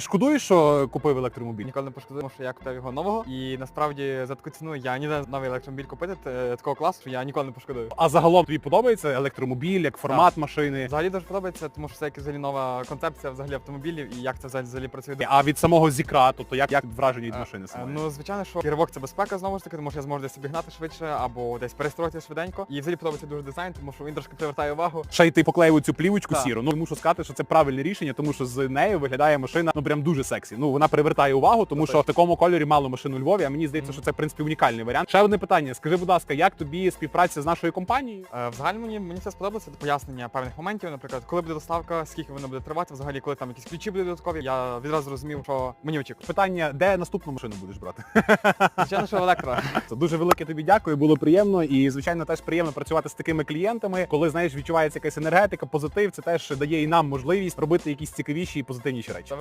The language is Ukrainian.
Шкодуєш, що купив електромобіль? Ніколи не пошкодую, тому що я купив його нового. І насправді за таку ціну я ніде новий електромобіль купити е, такого класу, що я ніколи не пошкодую. А загалом тобі подобається електромобіль, як формат машини? Взагалі дуже подобається, тому що це як взагалі нова концепція взагалі автомобілів і як це взагалі, взагалі працює. А від самого зікра, тобто як, як враження від Е, машини е, самої? Ну, звичайно, що керівок це безпека знову ж таки, тому що я зможу десь обігнати швидше або десь перестроїти швиденько. І взагалі подобається дуже дизайн, тому що він трошки привертає увагу. Ще й ти поклеїв цю плівочку Так. сіру. Ну мушу сказати, що це правильне рішення, тому що з нею виглядає машина ну прям дуже сексі. Ну вона привертає увагу, тому що в такому кольорі мало машин у Львові. А мені здається, що це в принципі унікальний варіант. Ще одне питання. Скажи, будь ласка, як тобі співпраця з нашою компанією? Е, Взагалі мені мені це сподобається пояснення певних моментів, наприклад, коли буде доставка, скільки вона буде тривати, взагалі, коли там якісь ключі будуть додаткові. Я відразу зрозумів, що мені очікують. Питання, де наступну машину будеш брати? Звичайно, що електро. Це дуже велике тобі дякую, було приємно і звичайно теж приємно працювати з такими клієнтами. Коли знаєш, відчувається якась енергетика, позитив, це теж дає і нам можливість робити якісь цікавіші і позитивніші речі.